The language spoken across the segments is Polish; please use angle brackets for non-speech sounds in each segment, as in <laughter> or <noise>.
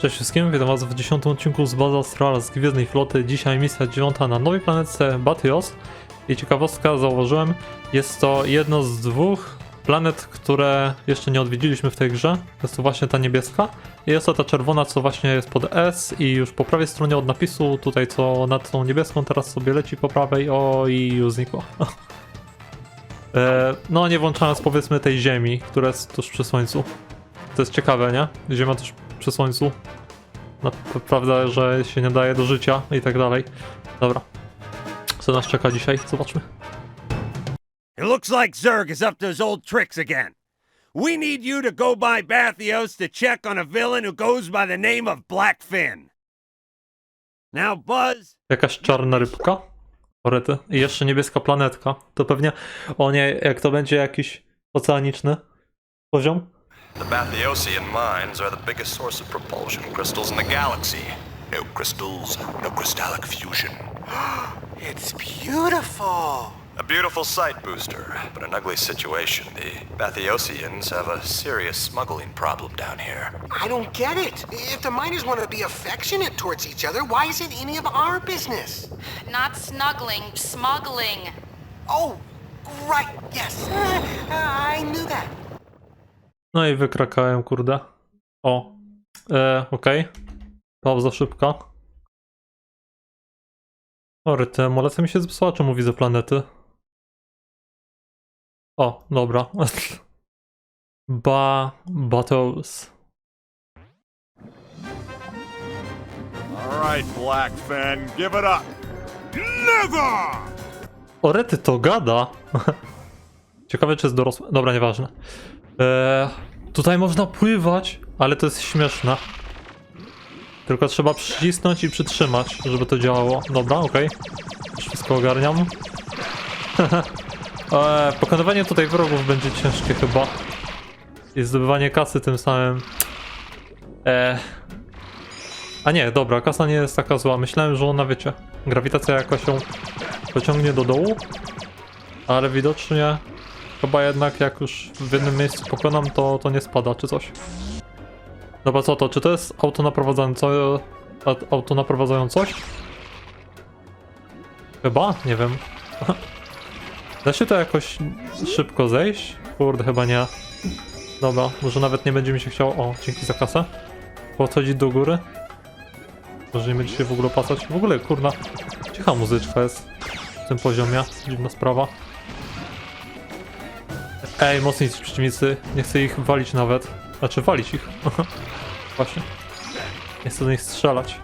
Cześć wszystkim, witam was w 10 odcinku z bazy Astral z Gwiezdnej Floty. Dzisiaj misja 9 na nowej planetce Batios. I ciekawostka, zauważyłem, jest to jedno z dwóch planet, które jeszcze nie odwiedziliśmy w tej grze. Jest to właśnie ta niebieska. I jest to ta czerwona, co właśnie jest pod S i już po prawej stronie od napisu, tutaj co nad tą niebieską, teraz sobie leci po prawej, o i już znikło. <laughs> E, no nie włączając powiedzmy tej ziemi, która jest tuż przy słońcu. To jest ciekawe, nie? Ziemia tuż przy słońcu. Prawda, że się nie daje do życia i tak dalej. Dobra. Co nas czeka dzisiaj? Zobaczmy. It looks like Zerg is up to his old tricks again. We need you to go by Bathios to check on a villain who goes by the name of. Now, Buzz, Jakaś czarna rybka? Orety. I jeszcze niebieska planetka. To pewnie, o nie, jak to będzie jakiś oceaniczny poziom? The Bathyosian mines are the biggest source of propulsion crystals in the galaxy. No crystals, no crystallic fusion. <gasps> It's beautiful. A beautiful sight booster, but an ugly situation. The Bathyosians have a serious smuggling problem down here. I don't get it. If the miners want to be affectionate towards each other, why is it any of our business? Not snuggling, smuggling. Oh, right, yes. Uh, <laughs> I knew that. No i wykrakałem, kurde. O. E, okej. Pauza szybka. Orety, emulacja mi się zepsuła, czemu widzę planety? O, dobra. <laughs> Ba... Battles. All right, Black Fin, give it up. Never! Orety to gada. <laughs> Ciekawe, czy jest dorosłe. Dobra, nieważne. Eee, tutaj można pływać, ale to jest śmieszne. Tylko trzeba przycisnąć i przytrzymać, żeby to działało. Dobra, okej. Już wszystko ogarniam. eee, <laughs> pokonywanie tutaj wrogów będzie ciężkie chyba. I zdobywanie kasy tym samym. Eee. A nie, dobra, kasa nie jest taka zła. Myślałem, że ona, wiecie, grawitacja jakoś ją pociągnie do dołu, ale widocznie chyba jednak jak już w jednym miejscu pokonam, to, to nie spada czy coś. Dobra, co to? Czy to jest auto naprowadzające, auto naprowadzającość? Chyba? Nie wiem. <laughs> Da się to jakoś szybko zejść? Kurde, chyba nie. Dobra, może nawet nie będzie mi się chciało... O, dzięki za kasę. Podchodzić do góry. Może nie będzie się w ogóle opłacać. W ogóle, kurna, cicha muzyczka jest w tym poziomie. Dziwna sprawa. Ej, mocni ci przeciwnicy. Nie chcę ich walić nawet. Znaczy, walić ich. <laughs> Właśnie. Nie chcę do nich strzelać.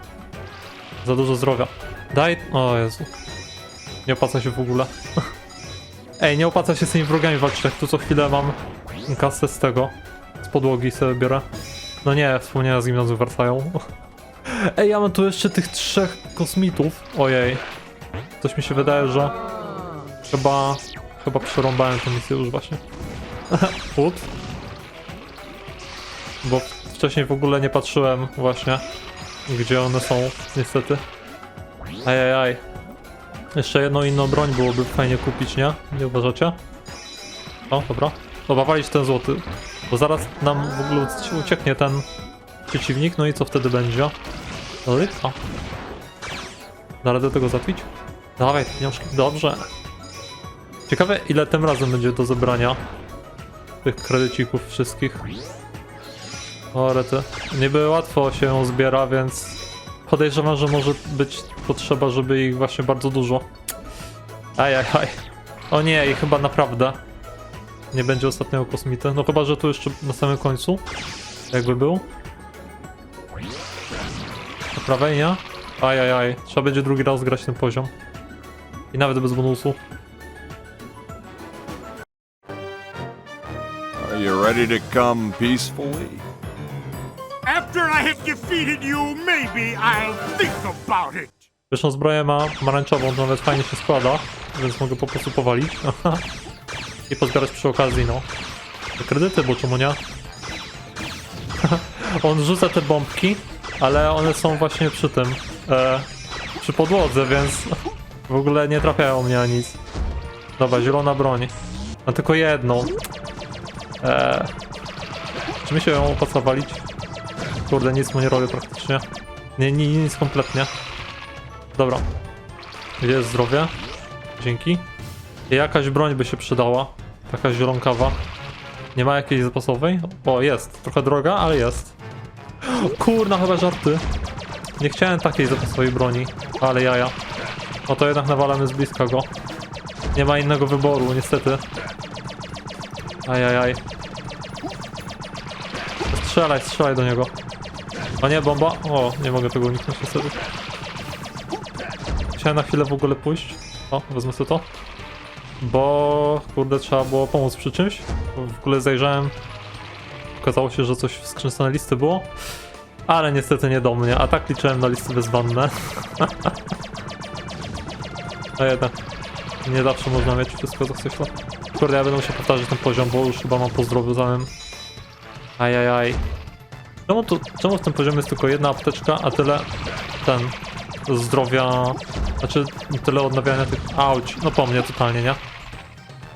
Za dużo zdrowia. Daj... O Jezu. Nie opłaca się w ogóle. <laughs> Ej, nie opłaca się z tymi wrogami walczyć. Tu co chwilę mam kasę z tego. Z podłogi sobie biorę. No nie, wspomnienia z gimnazjum wracają. <laughs> Ej, ja mam tu jeszcze tych trzech kosmitów. Ojej. Coś mi się wydaje, że chyba chyba przerąbałem tę misję już właśnie. <laughs> Ut. Bo wcześniej w ogóle nie patrzyłem właśnie, gdzie one są, niestety. Ajajaj. Jeszcze jedną inną broń byłoby fajnie kupić, nie? Nie uważacie? O, dobra. Dobra, walić ten złoty. Bo zaraz nam w ogóle ucie- ucieknie ten przeciwnik, no i co wtedy będzie? O. Da radę tego zatwić? Dawaj, pieniążki. Dobrze. Ciekawe, ile tym razem będzie do zebrania tych kredycików wszystkich. O, rety. Niby łatwo się zbiera, więc podejrzewam, że może być potrzeba, żeby ich właśnie bardzo dużo. Ajajaj. O nie, i chyba naprawdę nie będzie ostatniego kosmity. No chyba, że tu jeszcze na samym końcu, jakby był. Po prawej, nie? Ajajaj, trzeba będzie drugi raz grać ten poziom. I nawet bez bonusu. Are you ready to come peacefully? After I have defeated you, maybe I'll think about it. Zresztą zbroję ma pomarańczową, to nawet fajnie się składa, więc mogę po prostu powalić. <laughs> I pozbierać przy okazji, no. Te kredyty, bo czemu nie? <laughs> On rzuca te bombki, ale one są właśnie przy tym, e, przy podłodze, więc w ogóle nie trafiają mnie na nic. Dobra, zielona broń. Mam tylko jedną. E, czy mi się ją opłaca walić? Kurde, nic mu nie robię praktycznie. Nie, nie, nic kompletnie. Dobra. Gdzie jest zdrowie? Dzięki. Jakaś broń by się przydała. Taka zielonkawa. Nie ma jakiejś zapasowej? O, jest. Trochę droga, ale jest. <gasps> Kurna, chyba żarty. Nie chciałem takiej zapasowej broni, ale jaja. No to jednak nawalamy z bliska go. Nie ma innego wyboru, niestety. Ajajaj. Strzelaj, strzelaj do niego. O nie, bomba. O, nie mogę tego uniknąć niestety. Chciałem na chwilę w ogóle pójść. O, wezmę sobie to. Bo, kurde, trzeba było pomóc przy czymś. W ogóle zajrzałem. Okazało się, że coś w skrzynce na listy było. Ale niestety nie do mnie, a tak liczyłem na listy bezwanne. a <laughs> jednak nie zawsze można mieć wszystko, co chce się. Kurde, ja będę musiał powtarzać ten poziom, bo już chyba mam po zdrowiu samym. Ajajaj. Czemu, tu, czemu w tym poziomie jest tylko jedna apteczka, a tyle ten zdrowia, znaczy tyle odnawiania tych, auć, no po mnie totalnie, nie?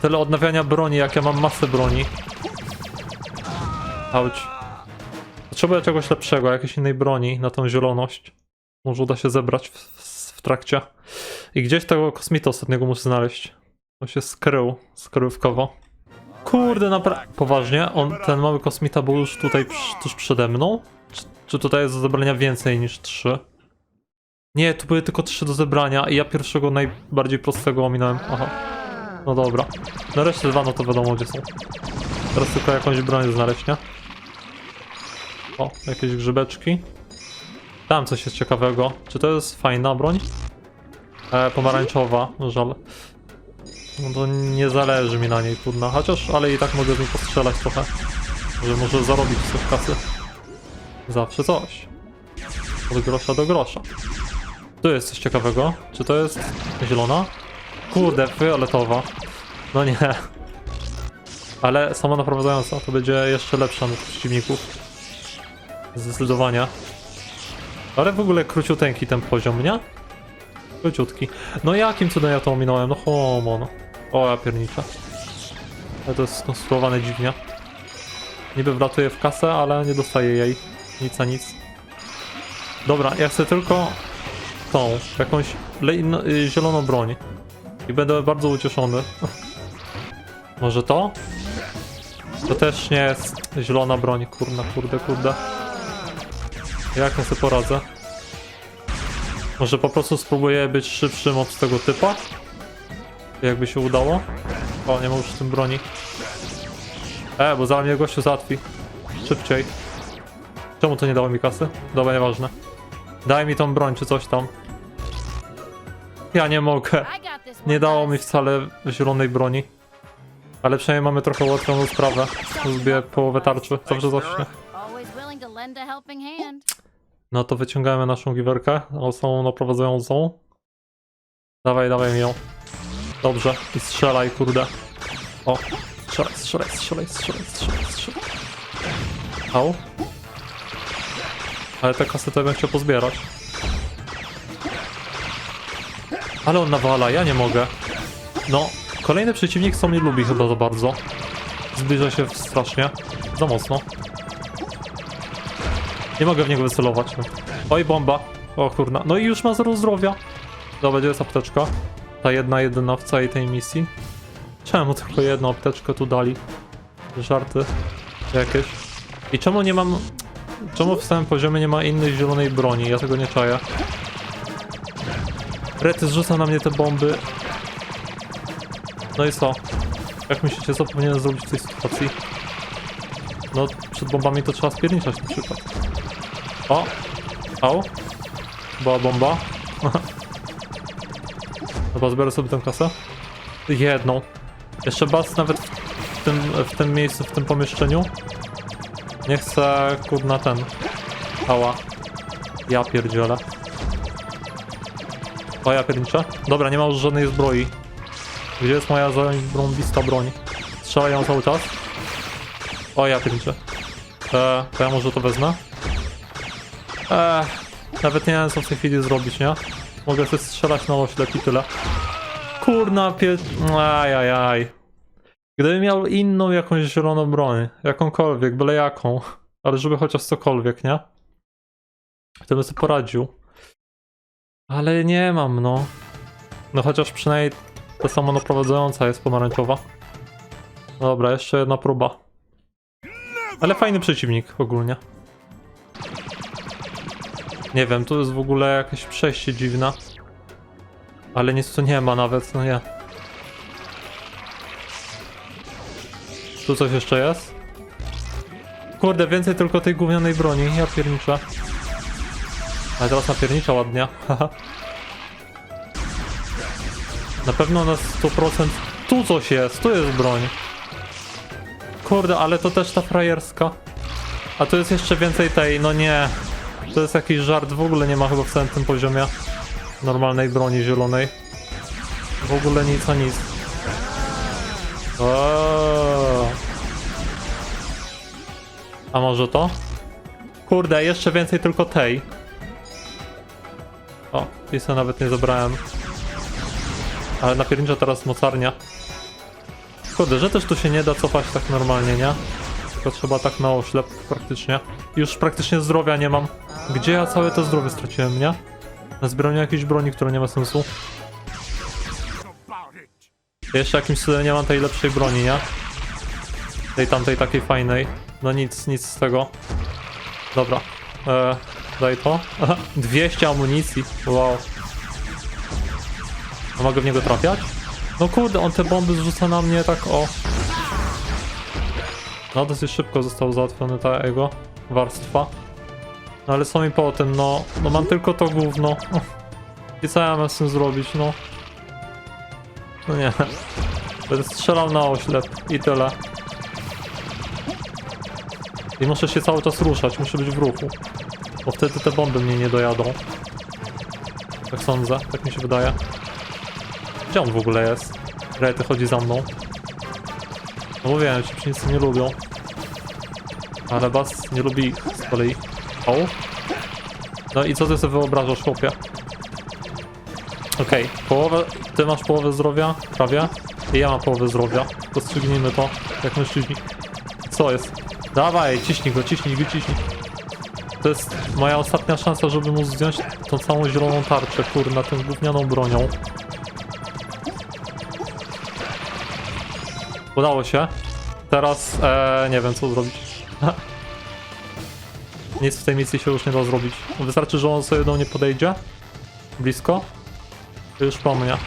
Tyle odnawiania broni, jak ja mam masę broni. Auć. Potrzebuję czegoś lepszego, jakiejś innej broni na tą zieloność. Może uda się zebrać w, w, w trakcie. I gdzieś tego kosmita ostatniego muszę znaleźć. On się skrył, skrywkowo. Kurde, naprawdę. Poważnie? On, ten mały kosmita był już tutaj tuż przede mną? Czy, czy tutaj jest do zebrania więcej niż trzy? Nie, tu były tylko trzy do zebrania i ja pierwszego najbardziej prostego ominąłem. Aha. No dobra. No resztę dwa, no to wiadomo gdzie są. Teraz tylko jakąś broń znaleźć, nie? O, jakieś grzybeczki. Tam coś jest ciekawego. Czy to jest fajna broń? E, pomarańczowa, żal. No to nie zależy mi na niej, trudno. Chociaż, ale i tak mogę z niej postrzelać trochę. Że może zarobić coś kasy. Zawsze coś. Od grosza do grosza. Tu jest coś ciekawego. Czy to jest zielona? Kurde, fioletowa. No nie. Ale sama naprowadzająca to będzie jeszcze lepsza na przeciwników. Zdecydowanie. Ale w ogóle króciuteńki ten poziom, nie? Króciutki. No jakim cudem ja to ominąłem? No homo, no. O, ja pierniczę. Ale to jest skonstruowane dziwnie. Niby wlatuje w kasę, ale nie dostaje jej. Nic a nic. Dobra, ja chcę tylko tą, jakąś y, zieloną broń. I będę bardzo ucieszony. <laughs> Może to? To też nie jest zielona broń, kurna, kurde, kurde. Jak ja sobie poradzę? Może po prostu spróbuję być szybszym od tego typa? Jakby się udało? O, nie ma już w tym broni. E, bo za mnie gościu załatwi. Szybciej. Czemu to nie dało mi kasy? Dobra, nieważne. Daj mi tą broń czy coś tam. Ja nie mogę. Nie dało mi wcale zielonej broni. Ale przynajmniej mamy trochę ułatwioną sprawę. Zbiję połowę tarczy. Zawsze hand. No to wyciągamy naszą giwerkę. Osobą naprowadzającą. Dawaj, dawaj mi ją. Dobrze. I strzelaj, kurde. O. Strzelaj, strzelaj, strzelaj, strzelaj, strzelaj, strzelaj. Au. Ale te kasety bym chciał pozbierać. Ale on nawala, ja nie mogę. No, kolejny przeciwnik, co mnie lubi chyba za bardzo. Zbliża się strasznie. Za mocno. Nie mogę w niego wycelować. Oj, bomba. O kurna. No i już ma zero zdrowia. Dobra, gdzie jest apteczka? Ta jedna, jedyna w całej tej misji. Czemu tylko jedną apteczkę tu dali? Żarty jakieś. I czemu nie mam... Czemu w samym poziomie nie ma innej zielonej broni? Ja tego nie czaję. Rety zrzuca na mnie te bomby. No i co? Jak myślicie, co powinienem zrobić w tej sytuacji? No, przed bombami to trzeba spierniczać na przykład. O! Au! Była bomba. <laughs> Chyba zbiorę sobie tę kasę. Jedną. Jeszcze bas nawet w tym, w tym miejscu, w tym pomieszczeniu. Nie chcę, kurna, ten. Ała. Ja pierdzielę. O, ja pierniczę. Dobra, nie ma już żadnej zbroi. Gdzie jest moja zarąbista broń? Strzelaj ją cały czas. O, ja pierniczę. E, to ja może to wezmę. Eee, nawet nie wiem co w tej chwili zrobić, nie? Mogę sobie strzelać na oślep i tyle. Kurna pie... Ajajaj. Gdybym miał inną jakąś zieloną broń, jakąkolwiek, byle jaką, ale żeby chociaż cokolwiek, nie? To bym sobie poradził. Ale nie mam, no. No chociaż przynajmniej ta samonaprowadzająca jest pomarańczowa. Dobra, jeszcze jedna próba. Ale fajny przeciwnik ogólnie. Nie wiem, tu jest w ogóle jakieś przejście dziwne. Ale nic tu nie ma nawet, no nie. Tu coś jeszcze jest? Kurde, więcej tylko tej gównianej broni, ja pierniczę. Ale teraz napiernicza ładnie, <laughs> haha. Na pewno na 100% tu coś jest, tu jest broń. Kurde, ale to też ta frajerska. A tu jest jeszcze więcej tej, no nie. To jest jakiś żart, w ogóle nie ma chyba w całym tym poziomie normalnej broni zielonej. W ogóle nic a nic. O. A może to? Kurde, jeszcze więcej tylko tej. O, pisę nawet nie zabrałem. Ale napiernicza teraz mocarnia. Kurde, że też tu się nie da cofać tak normalnie, nie? Tylko trzeba tak na oślep praktycznie. Już praktycznie zdrowia nie mam. Gdzie ja całe to zdrowie straciłem, nie? Na zbieraniu jakiejś broni, która nie ma sensu. Jeszcze jakimś cudem nie mam tej lepszej broni, nie? Tej tamtej takiej fajnej. No nic, nic z tego. Dobra. E, daj to. Aha, 200 amunicji. Wow. A mogę w niego trafiać? No kurde, on te bomby zrzuca na mnie tak o. No dosyć szybko został załatwiony ta jego warstwa. No ale co mi po tym, no, no mam tylko to gówno. <laughs> I co ja mam z tym zrobić, no? No nie. Będę strzelał na oślep i tyle. I muszę się cały czas ruszać, muszę być w ruchu. Bo wtedy te bomby mnie nie dojadą. Tak sądzę, tak mi się wydaje. Gdzie on w ogóle jest? Rety chodzi za mną. No mówiłem, ci przeciwnicy nie lubią. Ale Bas nie lubi ich z kolei. O. No i co ty sobie wyobrażasz, chłopie? Okej, połowę, ty masz połowę zdrowia, prawie, i ja mam połowę zdrowia. Rozstrzygnijmy to, jak mężczyźni. Co jest? Dawaj, ciśnij go, ciśnij go, ciśnij. To jest moja ostatnia szansa, żeby móc zdjąć tą całą zieloną tarczę, kurna, tą gównianą bronią. Udało się. Teraz, e, nie wiem co zrobić. <laughs> Nic w tej misji się już nie da zrobić. Wystarczy, że on sobie do mnie podejdzie. Blisko. Już po mnie.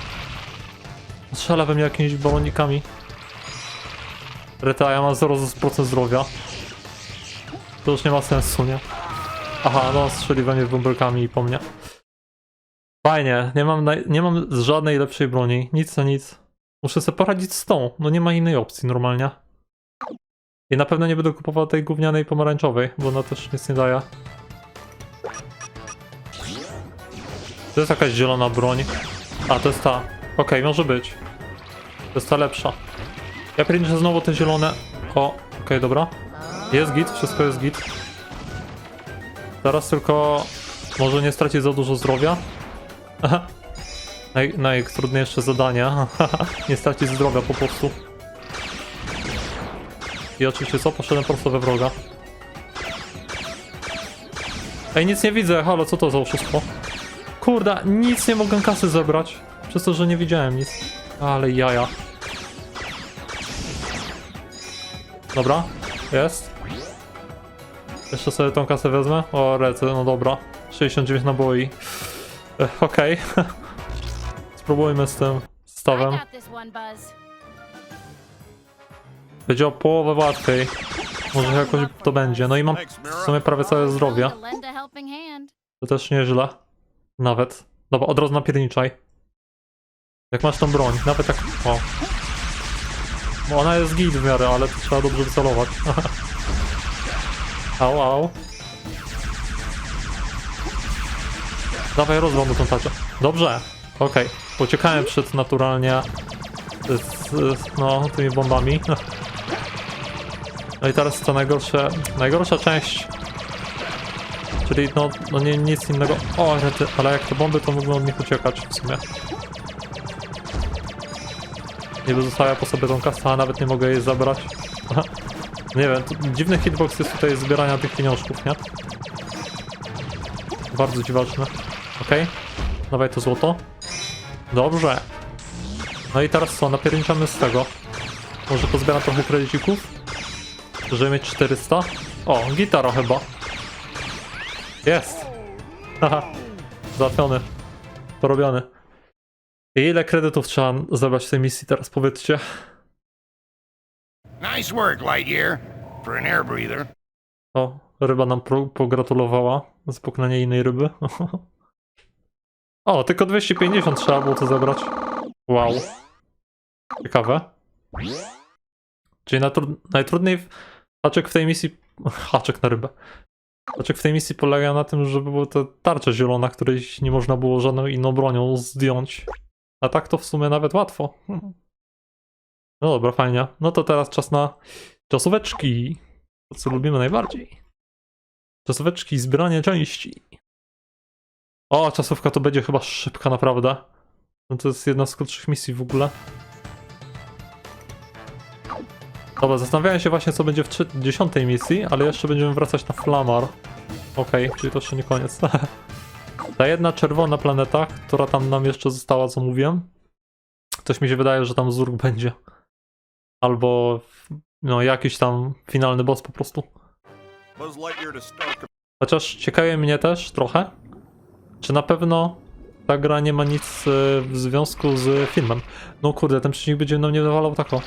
Strzela we mnie jakimiś balonikami. Reta, ja mam 0% zdrowia. To już nie ma sensu, nie? Aha, no strzeli we mnie bąbelkami i po mnie. Fajnie, nie mam, nie mam żadnej lepszej broni. Nic na nic. Muszę sobie poradzić z tą. No nie ma innej opcji normalnie. I na pewno nie będę kupował tej gównianej pomarańczowej, bo ona też nic nie daje. To jest jakaś zielona broń. A, to jest ta. Okej, może być. To jest ta lepsza. Ja pierniczę znowu te zielone. O, okej, dobra. Jest git, wszystko jest git. Teraz tylko może nie stracić za dużo zdrowia. Naj, najtrudniejsze zadanie. <laughs> nie stracić zdrowia po prostu. I oczywiście co? Poszedłem prosto we wroga. Ej, nic nie widzę. Halo, co to za oszustwo? Kurde, nic nie mogę kasy zebrać. Przez to, że nie widziałem nic. Ale jaja. Dobra, jest. Jeszcze sobie tą kasę wezmę. O, rety, no dobra. 69 naboi. Okej. <laughs> Spróbujmy z tym stawem. Będzie o połowę łatwiej. Może jakoś to będzie. No i mam w sumie prawie całe zdrowie. To też nieźle. Nawet. Dobra, od razu napierniczaj. Jak masz tą broń, nawet tak. O. Bo ona jest git w miarę, ale to trzeba dobrze wycelować. <laughs> au, au. Dawaj, rozwal mu tą tarczę. Dobrze. Okej. Uciekałem przed naturalnie z, z, no, tymi bombami. No i teraz to najgorsze, najgorsza część Czyli no, no nie, nic innego. O, ale jak te bomby to mógłbym od nich uciekać w sumie. Niby zostawia po sobie tą kasę, a nawet nie mogę jej zabrać. <laughs> Nie wiem, to dziwny hitbox jest tutaj zbierania tych pieniążków, nie? Bardzo dziwaczne. Okej. Dawaj to złoto. Dobrze. No i teraz co? Napierniczamy z tego. Może pozbieram trochę kredycików? Żeby mieć 400? O, gitara chyba. Jest. Haha. Załatwiony. Porobiony. I ile kredytów trzeba zebrać w tej misji teraz, powiedzcie? Nice work, Lightyear. For an air breather. O, ryba nam pogratulowała z innej ryby. <laughs> O, tylko 250 trzeba było to zebrać. Wow. Ciekawe. Czyli najtrudniej... Haczek w tej misji... <laughs> Haczek na rybę. Haczek w tej misji polega na tym, że była to tarcza zielona, której nie można było żadną inną bronią zdjąć. A tak to w sumie nawet łatwo. <laughs> No dobra, fajnie. No to teraz czas na czasóweczki. To co lubimy najbardziej. Czasóweczki, zbieranie części. O, czasówka to będzie chyba szybka naprawdę. No to jest jedna z krótszych misji w ogóle. Dobra, zastanawiałem się właśnie co będzie w trzy- dziesiątej misji, ale jeszcze będziemy wracać na Flamar. Okej, czyli to jeszcze nie koniec. <laughs> Ta jedna czerwona planeta, która tam nam jeszcze została, co mówiłem. Coś mi się wydaje, że tam Zurg będzie. Albo no jakiś tam finalny boss po prostu. Chociaż ciekawie mnie też trochę, czy na pewno ta gra nie ma nic e, w związku z filmem. No kurde, ten przeciwnik będzie nam nie dawalał tako.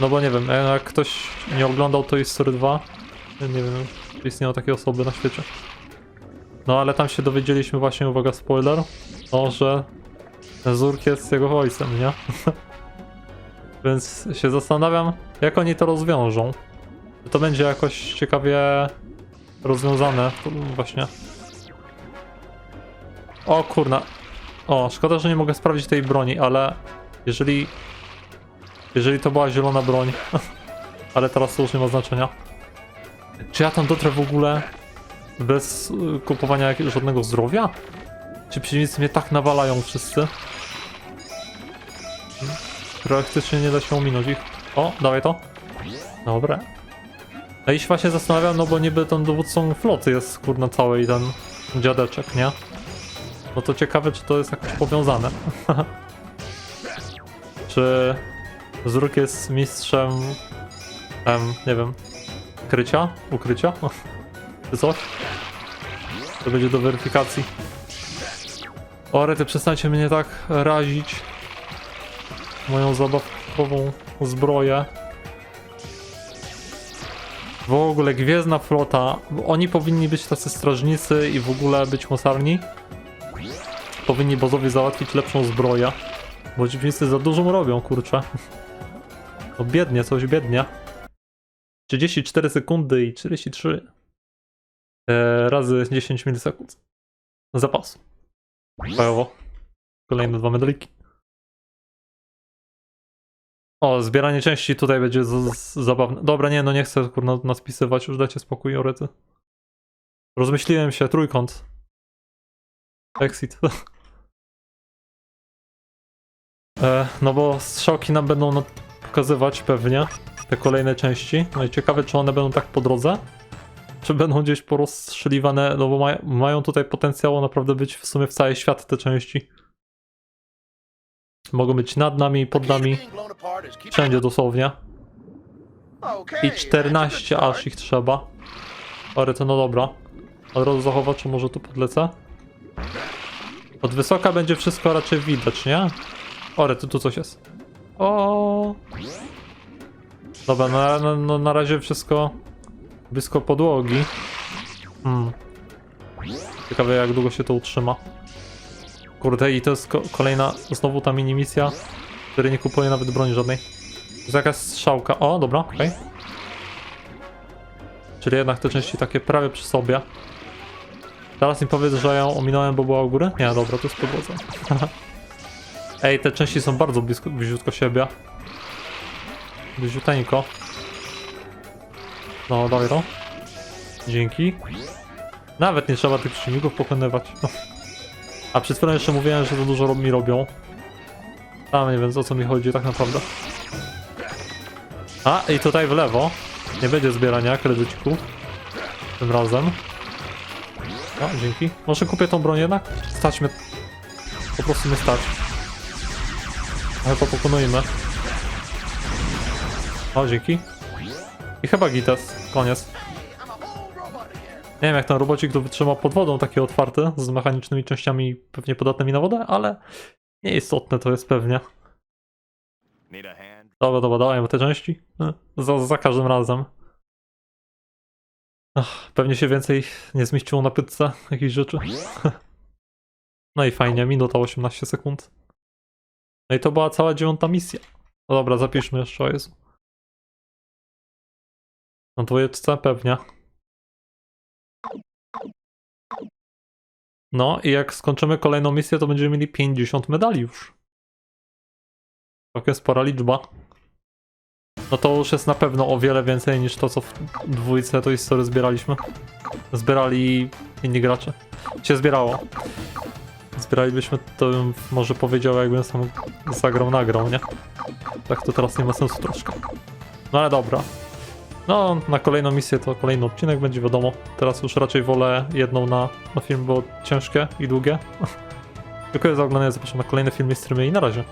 No bo nie wiem, jak ktoś nie oglądał Toy Story 2, nie wiem, czy istnieją takie osoby na świecie. No ale tam się dowiedzieliśmy właśnie, uwaga, spoiler, no, że Zurk jest jego ojcem, nie? <laughs> Więc się zastanawiam, jak oni to rozwiążą. Czy to będzie jakoś ciekawie rozwiązane właśnie. O kurna. O, szkoda, że nie mogę sprawdzić tej broni, ale jeżeli jeżeli to była zielona broń, <laughs> ale teraz to już nie ma znaczenia. Czy ja tam dotrę w ogóle bez y, kupowania żadnego zdrowia? Czy przeciwnicy mnie tak nawalają wszyscy? Praktycznie nie da się ominąć ich. O, dawaj to. Dobra. A i się właśnie zastanawiam, no bo niby ten dowódcą floty jest kurna całej ten dziadeczek, nie? No to ciekawe, czy to jest jakoś powiązane. <laughs> czy Zruk jest mistrzem, em, nie wiem, krycia? Ukrycia? <laughs> czy coś? To będzie do weryfikacji. Ore, ty przestańcie mnie tak razić. Moją zabawkową zbroję. W ogóle Gwiezdna Flota, oni powinni być tacy strażnicy i w ogóle być mocarni. Powinni bozowie załatwić lepszą zbroję. Bo dziwnicy za dużo robią, kurczę. <laughs> No biednie, coś biednie. 34 sekundy i 43 e, razy 10 milisekund. Zapas. Fajowo. Kolejne dwa medaliki. O, zbieranie części tutaj będzie zabawne. Dobra, nie, no nie chcę kurna nadpisywać, już dajcie spokój, orety. Rozmyśliłem się, trójkąt. Exit. <laughs> e, no bo strzałki nam będą pokazywać pewnie te kolejne części. No i ciekawe, czy one będą tak po drodze, czy będą gdzieś porozstrzeliwane, no bo maj, mają tutaj potencjał naprawdę być w sumie w cały świat te części. Mogą być nad nami, pod nami, wszędzie dosłownie. I 14 aż ich trzeba. Ale to no dobra. Od razu zachowaczu może tu podlecę. Od wysoka będzie wszystko raczej widać, nie? Ore, tu, tu coś jest. O. Dobra, na, na, no, na razie wszystko blisko podłogi. Hmm. Ciekawe jak długo się to utrzyma. Kurde, i to jest ko kolejna, znowu ta mini misja, której nie kupuję nawet broni żadnej. To jest jakaś strzałka. O, dobra, okej. Czyli jednak te części takie prawie przy sobie. Teraz mi powiedz, że ją ominąłem, bo była u góry? Nie, dobra, to jest podłodze. <laughs> Ej, te części są bardzo blisko, bliziutko siebie. Bliziuteńko. No, dawaj to. Dzięki. Nawet nie trzeba tych przeciwników pokonywać. A przed chwilą jeszcze mówiłem, że to dużo mi robią. Tam nie wiem o co mi chodzi tak naprawdę. A i tutaj w lewo nie będzie zbierania kredycików. Tym razem. O, dzięki. Może kupię tą broń jednak? Stać mnie. Po prostu mnie stać. Ale to pokonujmy. O, dzięki. I chyba gites. Koniec. Nie wiem jak ten robocik to wytrzyma pod wodą takie otwarte, z mechanicznymi częściami pewnie podatnymi na wodę, ale nieistotne to jest pewnie. Dobra, dobra, dawajmy te części. E, Za, za każdym razem. Ach, pewnie się więcej nie zmieściło na pytce jakichś rzeczy. <laughs> No i fajnie, minuta 18 sekund. No i to była cała dziewiąta misja. No dobra, zapiszmy jeszcze, o Jezu. Na dwójeczce pewnie. No i jak skończymy kolejną misję, to będziemy mieli 50 medali już. Całkiem spora liczba. No to już jest na pewno o wiele więcej niż to, co w dwójce to historii zbieraliśmy. Zbierali inni gracze. Się zbierało. Zbieralibyśmy, to bym może powiedział, jakbym sam zagrał, nagrał, nie? Tak to teraz nie ma sensu troszkę. No ale dobra. No, na kolejną misję to kolejny odcinek będzie wiadomo. Teraz już raczej wolę jedną na, na film, bo ciężkie i długie. <laughs> Dziękuję za oglądanie, zapraszam na kolejne filmy streamy i na razie.